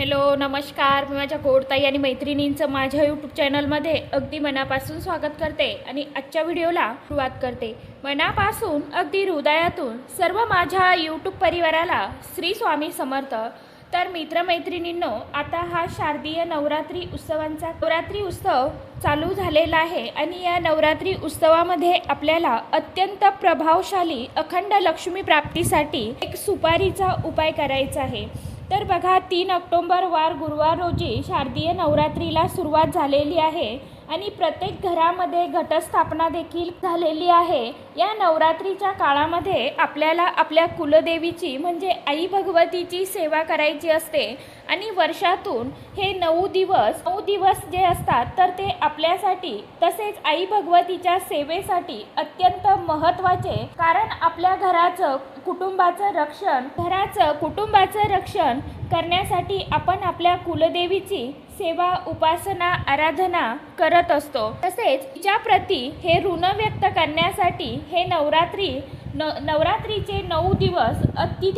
Hello नमस्कार. मी माझ्या गोडताई आणि मैत्रिणींचं माझ्या यूट्यूब चॅनलमध्ये अगदी मनापासून स्वागत करते आणि आजच्या व्हिडिओला सुरुवात करते. मनापासून अगदी हृदयातून सर्व माझ्या यूट्यूब परिवाराला श्री स्वामी समर्थ. तर मित्रमैत्रिणींनो आता हा शारदीय नवरात्री उत्सवांचा नवरात्री उत्सव चालू झालेला आहे आणि या नवरात्री उत्सवामध्ये आपल्याला अत्यंत प्रभावशाली अखंड लक्ष्मी प्राप्तीसाठी एक सुपारीचा उपाय करायचा आहे. तर बघा तीन ऑक्टोंबर वार गुरुवार रोजी शारदीय नवरात्रीला सुरुवात झालेली आहे. आणि प्रत्येक घरामध्ये घटस्थापना देखील झालेली आहे. या नवरात्रीच्या काळामध्ये आपल्याला आपल्या कुलदेवीची म्हणजे आई भगवतीची सेवा करायची असते. आणि वर्षातून हे नऊ दिवस नऊ दिवस जे असतात तर ते आपल्यासाठी तसेच आई भगवतीच्या सेवेसाठी अत्यंत महत्त्वाचे. कारण आपल्या घराचं कुटुंबाचं रक्षण घराचं कुटुंबाचं रक्षण करण्यासाठी आपण आपल्या कुलदेवीची सेवा उपासना आराधना करत असतो. तसेच तिच्या प्रती हे ऋण व्यक्त करण्यासाठी हे नवरात्री न नवरात्रीचे नऊ दिवस अति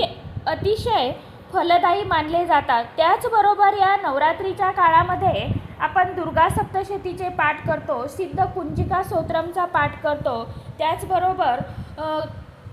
अतिशय फलदायी मानले जातात. त्याचबरोबर या नवरात्रीच्या काळामध्ये आपण दुर्गा सप्तशतीचे पाठ करतो सिद्ध कुंजिका स्तोत्रमचा पाठ करतो. त्याचबरोबर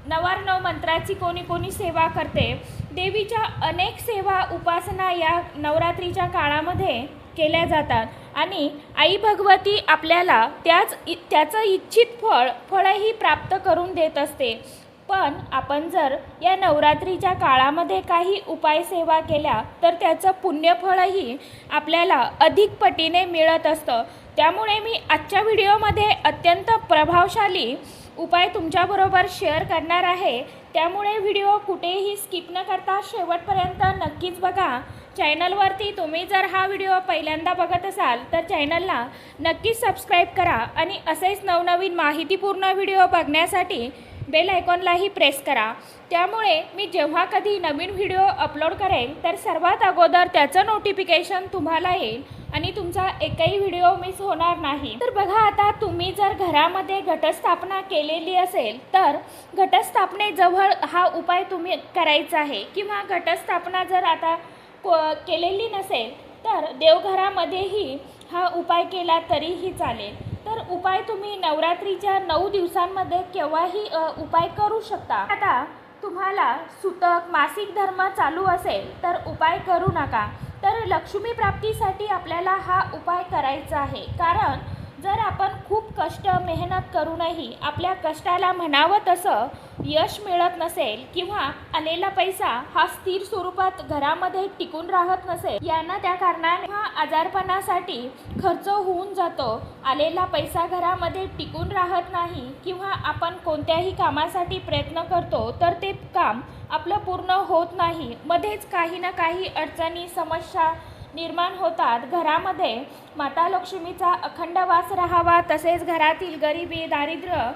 नवारनव मंत्राची कोणी कोणी सेवा करते. देवीच्या अनेक सेवा उपासना या नवरात्रीच्या काळामध्ये केल्या जातात. आणि आई भगवती आपल्याला त्याच इ- त्याचं इच्छित फळ फळही प्राप्त करून देत असते. पण आपण जर या नवरात्रीच्या काळामध्ये काही उपाय सेवा केल्या तर त्याचं पुण्यफळही आपल्याला अधिक पटीने मिळत असतं. त्यामुळे मी आजच्या व्हिडिओमध्ये अत्यंत प्रभावशाली उपाय तुमच्याबरोबर शेअर करणार आहे. त्यामुळे व्हिडिओ कुठेही स्किप न करता शेवटपर्यंत नक्कीच बघा. चॅनलवरती तुम्ही जर हा व्हिडिओ पहिल्यांदा बघत असाल तर चॅनलला नक्कीच सबस्क्राईब करा आणि असेच नवनवीन माहितीपूर्ण व्हिडिओ बघण्यासाठी बेल आयकॉनलाही प्रेस करा. त्यामुळे मी जेव्हा कधी नवीन व्हिडिओ अपलोड करेन तर सर्वात अगोदर त्याचं नोटिफिकेशन तुम्हाला येईल. आणि तुमचा एकही व्हिडिओ मिस होणार नाही. तर बघा आता तुम्ही जर घरामध्ये घटस्थापना केलेली असेल तर घटस्थापनेजवळ हा उपाय तुम्ही करायचा आहे. किंवा घटस्थापना जर आता को केलेली नसेल तर देवघरामध्येही हा उपाय केला तरीही चालेल. तर उपाय तुम्ही नवरात्रीच्या नऊ दिवसांमध्ये केव्हाही उपाय करू शकता. आता तुम्हाला सुतक मासिक धर्म चालू असेल तर उपाय करू नका. तर लक्ष्मी प्राप्तीसाठी आपल्याला हा उपाय करायचा आहे. कारण जर आपण खूप कष्ट मेहनत करूनही आपल्या कष्टाला म्हणावं तसं यश मिळत नसेल किंवा आलेला पैसा हा स्थिर स्वरूपात घरामध्ये टिकून राहत नसेल यांना त्या कारणाने हा आजारपणासाठी खर्च होऊन जातो आलेला पैसा घरामध्ये टिकून राहत नाही किंवा आपण कोणत्याही कामासाठी प्रयत्न करतो तर ते काम आपलं पूर्ण होत नाही. मध्येच काही ना काही अडचणी समस्या निर्माण होतात. घरामध्ये माता लक्ष्मीचा अखंड वास राहावा. तसेच घरातील गरिबी दारिद्र्य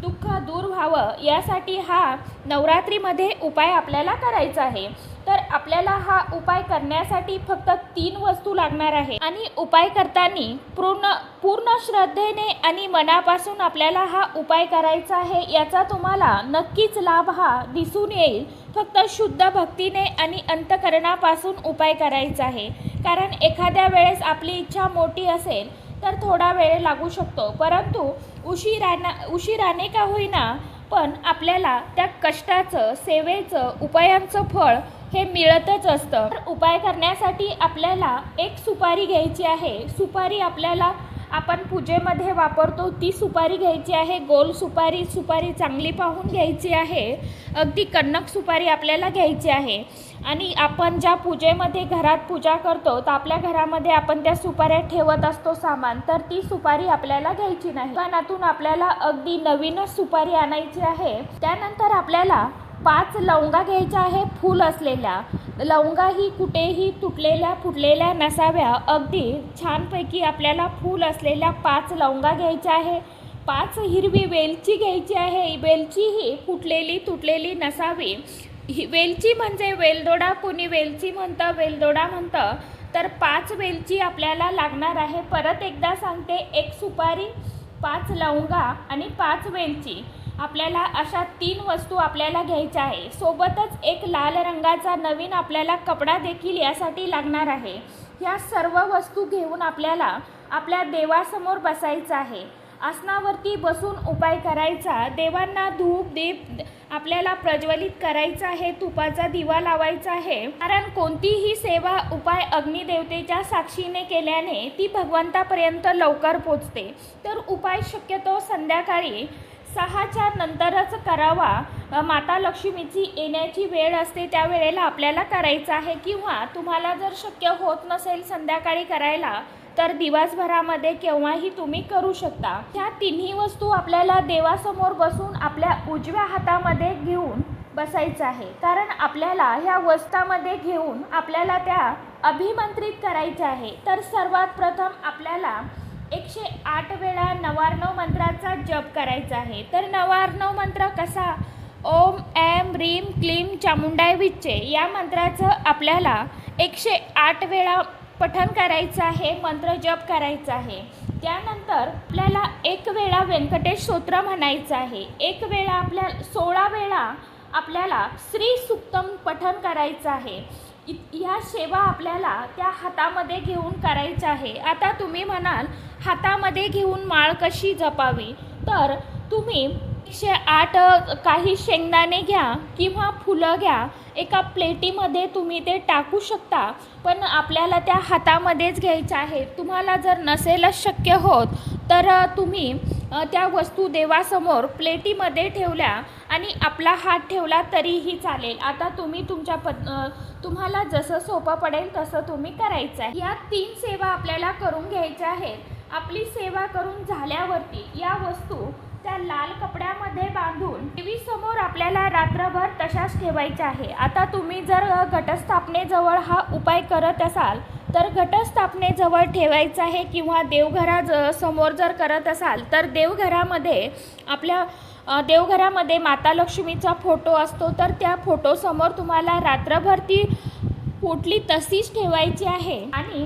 दुःख दूर व्हावं यासाठी हा नवरात्रीमध्ये उपाय आपल्याला करायचा आहे. तर आपल्याला हा उपाय करण्यासाठी फक्त तीन वस्तू लागणार आहे. आणि उपाय करताना पूर्ण पूर्ण श्रद्धेने आणि मनापासून आपल्याला हा उपाय करायचा आहे याचा तुम्हाला नक्कीच लाभ हा दिसून येईल. फक्त शुद्ध भक्तीने आणि अंतकरणापासून उपाय करायचा आहे. कारण एखाद्या वेळेस आपली इच्छा मोठी असेल तर थोडा वेळ लागू शकतो. परंतु उशिराना उशिराने का होईना पण आपल्याला त्या कष्टाचं सेवेचं उपायांचं फळ हे मिळतच असतं. तर उपाय करण्यासाठी आपल्याला एक सुपारी घ्यायची आहे. सुपारी आपल्याला आपण पूजेमध्ये वापरतो ती सुपारी घ्यायची आहे गोल सुपारी सुपारी चांगली पाहून घ्यायची आहे अगदी कणक सुपारी आपल्याला घ्यायची आहे. आणि आपण ज्या पूजेमध्ये घरात पूजा करतो तर आपल्या घरामध्ये आपण त्या सुपाऱ्या ठेवत असतो सामान तर ती सुपारी आपल्याला घ्यायची नाही. दुकानातून आपल्याला अगदी नवीनच सुपारी आणायची आहे. त्यानंतर आपल्याला पाच लवंगा घ्यायच्या आहे फूल असलेल्या. लवंगा ही कुठेही तुटलेल्या फुटलेल्या नसाव्या. अगदी छानपैकी आपल्याला फूल असलेल्या पाच लवंगा घ्यायच्या आहे. पाच हिरवी वेलची घ्यायची आहे. वेलची ही फुटलेली तुटलेली नसावी. ही वेलची म्हणजे वेलदोडा कोणी वेलची म्हणतं वेलदोडा म्हणतं तर पाच वेलची आपल्याला लागणार आहे. परत एकदा सांगते एक सुपारी पाच लवंगा आणि पाच वेलची. आपल्याला अशा तीन वस्तू आपल्याला घ्यायच्या आहे. सोबतच एक लाल रंगाचा नवीन आपल्याला कपडा देखील यासाठी लागणार आहे. ह्या सर्व वस्तू घेऊन आपल्याला आपल्या देवासमोर बसायचं आहे. आसनावरती बसून उपाय करायचा देवांना धूप दीप आपल्याला प्रज्वलित करायचा आहे तुपाचा दिवा लावायचा आहे. कारण कोणतीही सेवा उपाय अग्निदेवतेच्या साक्षीने केल्याने ती भगवंतापर्यंत लवकर पोचते. तर उपाय शक्यतो संध्याकाळी सहाच्या नंतरच करावा. माता लक्ष्मीची येण्याची वेळ असते त्या वेळेला आपल्याला करायचं आहे. किंवा तुम्हाला जर शक्य होत नसेल संध्याकाळी करायला तर दिवसभरामध्ये केव्हाही तुम्ही करू शकता. ह्या तिन्ही वस्तू आपल्याला देवासमोर बसून आपल्या उजव्या हातामध्ये घेऊन बसायचं आहे. कारण आपल्याला ह्या वस्तामध्ये घेऊन आपल्याला त्या अभिमंत्रित करायच्या आहे. तर सर्वात प्रथम आपल्याला एकशे आठ वेळा नवार्णव मंत्राचा जप करायचा आहे. तर नवार्णव मंत्र कसा? ओम ऐम रीम क्लीम चामुंडाय विच्चे या मंत्राचं आपल्याला एकशे आठ वेळा पठन करायचं आहे मंत्र जप करायचा आहे. त्यानंतर आपल्याला एक वेळा व्यंकटेश स्तोत्र म्हणायचं आहे. एक वेळा आपल्या सोळा वेळा आपल्याला श्री सुक्तम पठन करायचं आहे. इत- ह्या सेवा आपल्याला त्या हातामध्ये घेऊन करायच्या आहे. आता तुम्ही म्हणाल हातामध्ये घेऊन माळ कशी जपावी? तर तुम्ही एकशे आठ काही शेंगदाणे घ्या किंवा फुलं घ्या. एका प्लेटीमध्ये तुम्ही ते टाकू शकता पण आपल्याला त्या हातामध्येच घ्यायचं आहे. तुम्हाला जर नसेलच शक्य होत तर तुम्ही त्या वस्तू देवासमोर प्लेटीमध्ये ठेवल्या आणि आपला हात ठेवला तरीही चालेल. आता तुम्ही तुमच्या पद तुम्हाला जसं सोपं पडेल तसं तुम्ही करायचं आहे. या तीन सेवा आपल्याला करून घ्यायच्या आहेत. आपली सेवा करून झाल्यावरती या वस्तू त्या लाल कपड्यामध्ये बांधून टी समोर आपल्याला रात्रभर तशाच ठेवायच्या आहे. आता तुम्ही जर घटस्थापनेजवळ हा उपाय करत असाल तर घटस्थापनेजवळ ठेवायचं आहे किंवा देवघरा ज- समोर जर करत असाल तर देवघरामध्ये आपल्या देवघरामध्ये माता लक्ष्मीचा फोटो असतो. तर त्या फोटोसमोर तुम्हाला रात्रभर ती पोटली तशीच ठेवायची आहे. आणि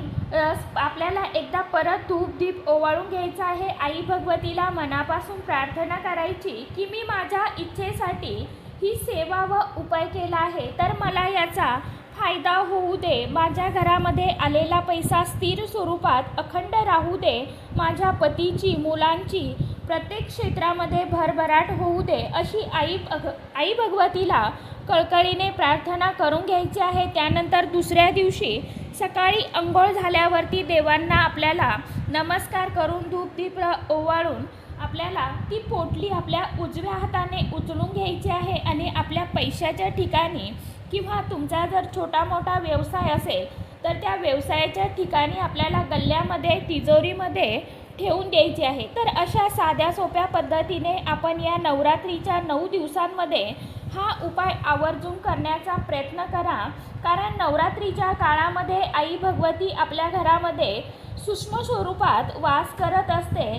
आपल्याला एकदा परत धूप दीप ओवाळून घ्यायचं आहे. आई भगवतीला मनापासून प्रार्थना करायची की मी माझ्या इच्छेसाठी ही सेवा व उपाय केला आहे. तर मला याचा फायदा होऊ दे. माझ्या घरामध्ये आलेला पैसा स्थिर स्वरूपात अखंड राहू दे. माझ्या पतीची मुलांची प्रत्येक क्षेत्रामध्ये भरभराट होऊ दे अशी आई भग आई भगवतीला कळकळीने प्रार्थना करून घ्यायची आहे. त्यानंतर दुसऱ्या दिवशी सकाळी अंघोळ झाल्यावरती देवांना आपल्याला नमस्कार करून धूप दीप ओवाळून आपल्याला ती पोटली आपल्या उजव्या हाताने उचलून घ्यायची आहे आणि आपल्या पैशाच्या ठिकाणी किंवा तुमचा जर छोटा मोठा व्यवसाय असेल तर त्या व्यवसायाच्या ठिकाणी आपल्याला गल्ल्यामध्ये तिजोरीमध्ये ठेवून द्यायची आहे. तर अशा साध्या सोप्या पद्धतीने आपण या नवरात्रीच्या नऊ दिवसांमध्ये हा उपाय आवर्जून करण्याचा प्रयत्न करा. कारण नवरात्रीच्या काळामध्ये आई भगवती आपल्या घरामध्ये सूक्ष्म स्वरूपात वास करत असते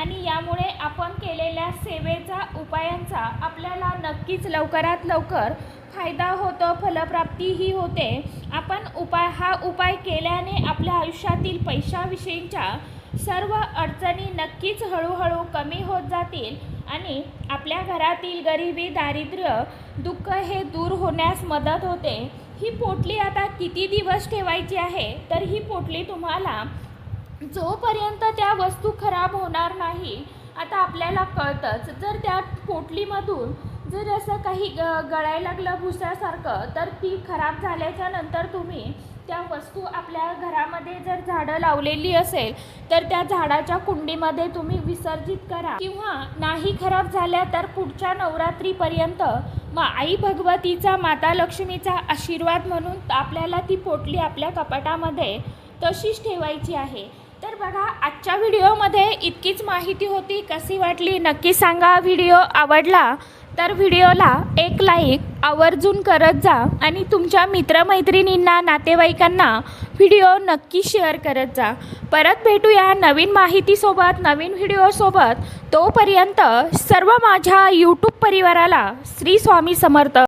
आणि यामुळे आपण केलेल्या सेवेचा उपायांचा आपल्याला नक्कीच लवकरात लवकर फायदा होतो फलप्राप्तीही होते. आपण उपाय हा उपाय केल्याने आपल्या आयुष्यातील पैशाविषयीच्या सर्व अडचणी नक्कीच हळूहळू कमी होत जातील आणि आपल्या घरातील गरिबी दारिद्र्य दुःख हे दूर होण्यास मदत होते. ही पोटली आता किती दिवस ठेवायची आहे? तर ही पोटली तुम्हाला जोपर्यंत त्या वस्तू खराब होणार नाही आता आपल्याला कळतंच. जर त्या पोटलीमधून जर असं काही ग गळायला लागलं भुसासारखं तर ती खराब झाल्याच्यानंतर तुम्ही त्या वस्तू आपल्या घरामध्ये जर झाडं लावलेली असेल तर त्या झाडाच्या कुंडीमध्ये तुम्ही विसर्जित करा. किंवा नाही खराब झाल्या तर पुढच्या नवरात्रीपर्यंत मग आई भगवतीचा माता लक्ष्मीचा आशीर्वाद म्हणून आपल्याला ती पोटली आपल्या कपाटामध्ये तशीच ठेवायची आहे. तर बघा आजच्या व्हिडिओमध्ये इतकीच माहिती होती. कशी वाटली नक्की सांगा. व्हिडिओ आवडला तर व्हिडिओला एक लाईक आवर्जून करत जा आणि तुमच्या मित्रमैत्रिणींना नातेवाईकांना व्हिडिओ नक्की शेअर करत जा. परत भेटूया नवीन माहितीसोबत नवीन व्हिडिओसोबत. तोपर्यंत सर्व माझ्या यूट्यूब परिवाराला श्री स्वामी समर्थ.